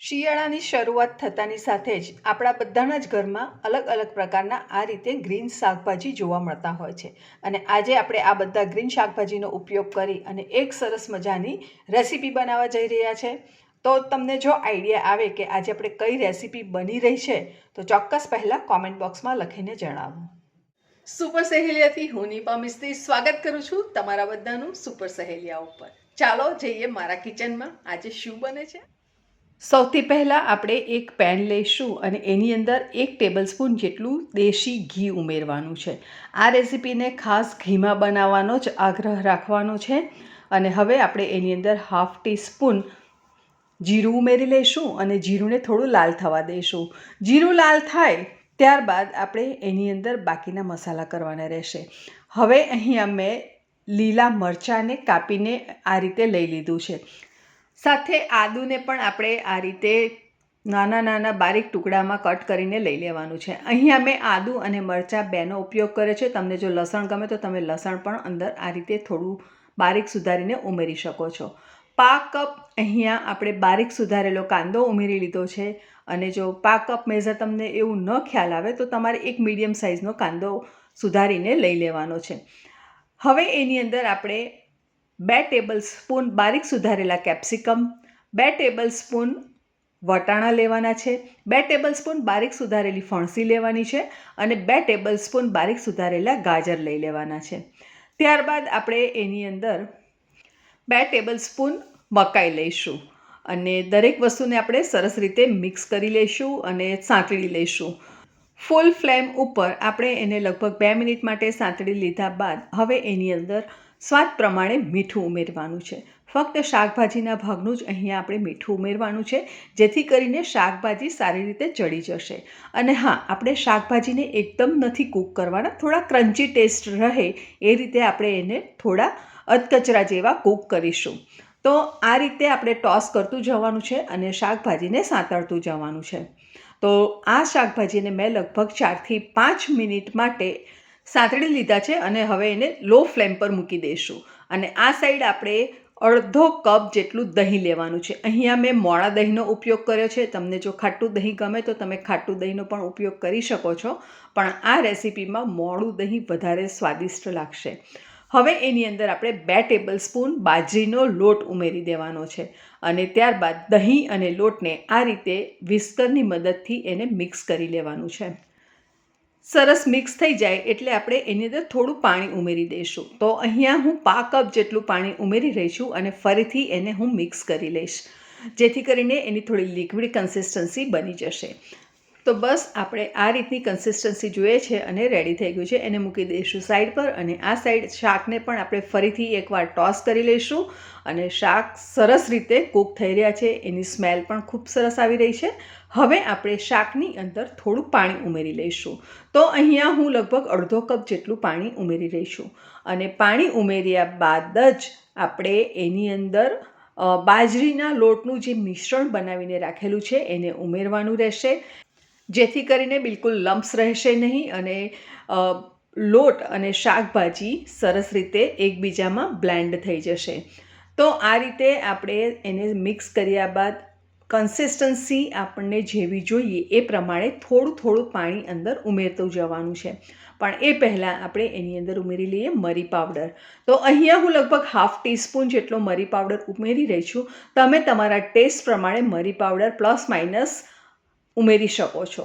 શિયાળાની શરૂઆત થતાની સાથે જ આપણા બધાના જ ઘરમાં અલગ અલગ પ્રકારના આ રીતે ગ્રીન શાકભાજી જોવા મળતા હોય છે. અને આજે આપણે આ બધા ગ્રીન શાકભાજીનો ઉપયોગ કરી અને એક સરસ મજાની રેસીપી બનાવવા જઈ રહ્યા છે. તો તમને જો આઈડિયા આવે કે આજે આપણે કઈ રેસીપી બની રહી છે, તો ચોક્કસ પહેલાં કોમેન્ટ બોક્સમાં લખીને જણાવો. સુપર સહેલિયાથી હું નીપા મિસ્ત્રી સ્વાગત કરું છું તમારા બધાનું સુપર સહેલિયા ઉપર. ચાલો જઈએ મારા કિચનમાં. આજે શું બને છે? સૌથી પહેલાં આપણે એક પેન લઈશું અને એની અંદર એક ટેબલસ્પૂન જેટલું દેશી ઘી ઉમેરવાનું છે. આ રેસીપીને ખાસ ઘીમાં બનાવવાનો જ આગ્રહ રાખવાનો છે અને હવે આપણે એની અંદર હાફ ટીસ્પૂન જીરું ઉમેરી લઈશું અને જીરુંને થોડું લાલ થવા દઈશું. જીરું લાલ થાય ત્યારબાદ આપણે એની અંદર બાકીના મસાલા કરવાના રહેશે. હવે અહીંયા મેં લીલા મરચાંને કાપીને આ રીતે લઈ લીધું છે. સાથે આદુને પણ આપણે આ રીતે નાના નાના બારીક ટુકડામાં કટ કરીને લઈ લેવાનું છે. અહીંયા મેં આદુ અને મરચાં બેનો ઉપયોગ કર્યો છે. તમને જો લસણ ગમે તો તમે લસણ પણ અંદર આ રીતે થોડું બારીક સુધારીને ઉમેરી શકો છો. પા કપ અહીંયા આપણે બારીક સુધારેલો કાંદો ઉમેરી લીધો છે. અને જો પા કપ મેઝર તમને એવું ન ખ્યાલ આવે તો તમારે એક મીડિયમ સાઇઝનો કાંદો સુધારીને લઈ લેવાનો છે. હવે એની અંદર આપણે બે ટેબલ સ્પૂન બારીક સુધારેલા કેપ્સિકમ, બે ટેબલ સ્પૂન વટાણા લેવાના છે, બે ટેબલ સ્પૂન બારીક સુધારેલી ફણસી લેવાની છે અને બે ટેબલ સ્પૂન બારીક સુધારેલા ગાજર લઈ લેવાના છે. ત્યારબાદ આપણે એની અંદર બે ટેબલ સ્પૂન મકાઈ લઈશું અને દરેક વસ્તુને આપણે સરસ રીતે મિક્સ કરી લઈશું અને સાંકળી લઈશું. ફૂલ ફ્લેમ ઉપર આપણે એને લગભગ બે મિનિટ માટે સાંતળી લીધા બાદ હવે એની અંદર સ્વાદ પ્રમાણે મીઠું ઉમેરવાનું છે. ફક્ત શાકભાજીના ભાગનું જ અહીંયા આપણે મીઠું ઉમેરવાનું છે, જેથી કરીને શાકભાજી સારી રીતે ચડી જશે. અને હા, આપણે શાકભાજીને એકદમ નથી કૂક કરવાના, થોડા ક્રન્ચી ટેસ્ટ રહે એ રીતે આપણે એને થોડા અધકચરા જેવા કૂક કરીશું. તો આ રીતે આપણે ટોસ કરતું જવાનું છે અને શાકભાજીને સાંતળતું જવાનું છે. તો આ શાકભાજીને મેં લગભગ ચારથી પાંચ મિનિટ માટે સાંતળી લીધા છે અને હવે એને લો ફ્લેમ પર મૂકી દઈશું. અને આ સાઈડ આપણે અડધો કપ જેટલું દહીં લેવાનું છે. અહીંયા મેં મોળા દહીંનો ઉપયોગ કર્યો છે. તમને જો ખાટું દહીં ગમે તો તમે ખાટું દહીંનો પણ ઉપયોગ કરી શકો છો. પણ આ રેસીપીમાં મોળું દહીં વધારે સ્વાદિષ્ટ લાગશે. હવે એની અંદર આપણે બે ટેબલ સ્પૂન બાજરીનો લોટ ઉમેરી દેવાનો છે અને ત્યારબાદ દહીં અને લોટને આ રીતે વિસ્કરની મદદથી એને મિક્સ કરી લેવાનું છે. સરસ મિક્સ થઈ જાય એટલે આપણે એની અંદર થોડું પાણી ઉમેરી દઈશું. તો અહીંયા હું પા કપ જેટલું પાણી ઉમેરી રહી છું અને ફરીથી એને હું મિક્સ કરી લઈશ. જેથી કરીને એની થોડી લિક્વિડ કન્સિસ્ટન્સી બની જશે. તો બસ આપણે આ રીતની કન્સિસ્ટન્સી જોઈએ છે અને રેડી થઈ ગયું છે. એને મૂકી દઈશું સાઈડ પર અને આ સાઈડ શાકને પણ આપણે ફરીથી એકવાર ટોસ કરી લઈશું અને શાક સરસ રીતે કૂક થઈ રહ્યા છે. એની સ્મેલ પણ ખૂબ સરસ આવી રહી છે. હવે આપણે શાકની અંદર થોડું પાણી ઉમેરી લઈશું. તો અહીંયા હું લગભગ અડધો કપ જેટલું પાણી ઉમેરી રહીશું અને પાણી ઉમેર્યા બાદ જ આપણે એની અંદર બાજરીના લોટનું જે મિશ્રણ બનાવીને રાખેલું છે એને ઉમેરવાનું રહેશે. જેથી કરીને બિલકુલ લમ્સ રહેશે નહીં અને લોટ અને શાકભાજી સરસ રીતે એકબીજામાં બ્લેન્ડ થઈ જશે. તો આ રીતે આપણે એને મિક્સ કર્યા બાદ કન્સિસ્ટન્સી આપણને જેવી જોઈએ એ પ્રમાણે થોડું થોડું પાણી અંદર ઉમેરતું જવાનું છે. પણ એ પહેલાં આપણે એની અંદર ઉમેરી લઈએ મરી પાવડર. તો અહીંયા હું લગભગ હાફ ટીસ્પૂન જેટલો મરી પાવડર ઉમેરી રહી છું. તમે તમારા ટેસ્ટ પ્રમાણે મરી પાવડર પ્લસ માઇનસ ઉમેરી શકો છો.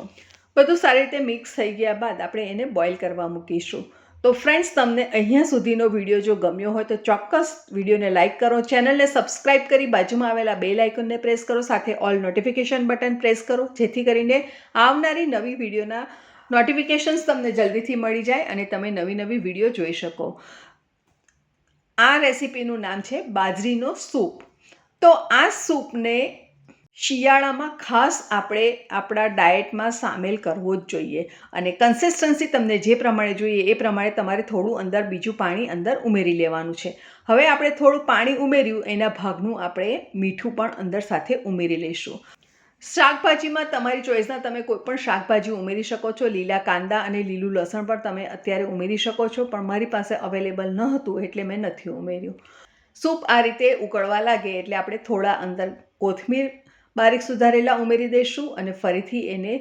બધું સારી રીતે મિક્સ થઈ ગયા બાદ આપણે એને બોઇલ કરવા મૂકીશું. તો ફ્રેન્ડ્સ તમને અહીંયા સુધીનો વીડિયો જો ગમ્યો હોય તો ચોક્કસ વિડીયોને લાઇક કરો. ચેનલને સબસ્ક્રાઇબ કરી બાજુમાં આવેલા બે લાઇકનને પ્રેસ કરો. સાથે ઓલ નોટિફિકેશન બટન પ્રેસ કરો. જેથી કરીને આવનારી નવી વિડીયોના નોટિફિકેશન્સ તમને જલ્દીથી મળી જાય અને તમે નવી નવી વીડિયો જોઈ શકો. આ રેસીપીનું નામ છે બાજરીનો સૂપ તો આ સૂપને શિયાળામાં ખાસ આપણે આપણા ડાયટમાં સામેલ કરવો જ જોઈએ અને કન્સિસ્ટન્સી તમને જે પ્રમાણે જોઈએ એ પ્રમાણે તમારે થોડું અંદર બીજું પાણી અંદર ઉમેરી લેવાનું છે. હવે આપણે થોડું પાણી ઉમેર્યું એના ભાગનું આપણે મીઠું પણ અંદર સાથે ઉમેરી લઈશું. શાકભાજીમાં તમારી ચોઈસના તમે કોઈ પણ શાકભાજી ઉમેરી શકો છો, લીલા કાંદા અને લીલું લસણ પણ તમે અત્યારે ઉમેરી શકો છો, પણ મારી પાસે અવેલેબલ ન હતું એટલે મેં નથી ઉમેર્યું. સૂપ આ રીતે ઉકળવા લાગે એટલે આપણે થોડા અંદર કોથમીર બારીક સુધારેલા ઉમેરી દઈશું અને ફરીથી એને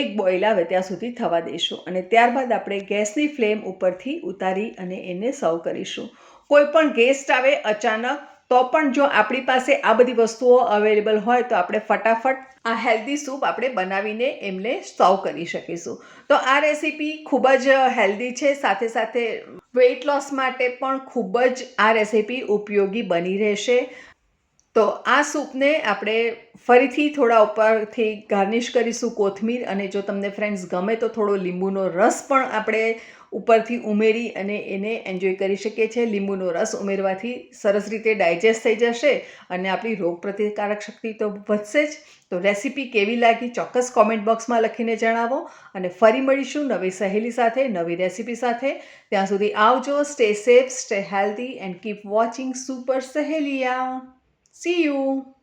એક બોઇલ આવે ત્યાં સુધી થવા દઈશું. અને ત્યારબાદ આપણે ગેસની ફ્લેમ ઉપરથી ઉતારી અને એને સર્વ કરીશું. કોઈ પણ ગેસ્ટ આવે અચાનક, તો પણ જો આપણી પાસે આ બધી વસ્તુઓ અવેલેબલ હોય, તો આપણે ફટાફટ આ હેલ્ધી સૂપ આપણે બનાવીને એમને સર્વ કરી શકીશું. તો આ રેસીપી ખૂબ જ હેલ્ધી છે. સાથે સાથે વેઇટ લોસ માટે પણ ખૂબ જ આ રેસીપી ઉપયોગી બની રહેશે. તો આ સૂપને આપણે ફરીથી થોડા ઉપરથી ગાર્નિશ કરીશું કોથમીર અને જો તમને ફ્રેન્ડ્સ ગમે તો થોડો લીંબુનો રસ પણ આપણે ઉપરથી ઉમેરી અને એને એન્જોય કરી શકીએ છીએ. લીંબુનો રસ ઉમેરવાથી સરસ રીતે ડાયજેસ્ટ થઈ જશે અને આપણી રોગ પ્રતિકારક શક્તિ તો વધશે જ. તો રેસીપી કેવી લાગી ચોક્કસ કોમેન્ટ બોક્સમાં લખીને જણાવો અને ફરી મળીશું નવી સહેલી સાથે, નવી રેસીપી સાથે. ત્યાં સુધી આવજો. Stay safe stay healthy and keep watching super Saheliya See you.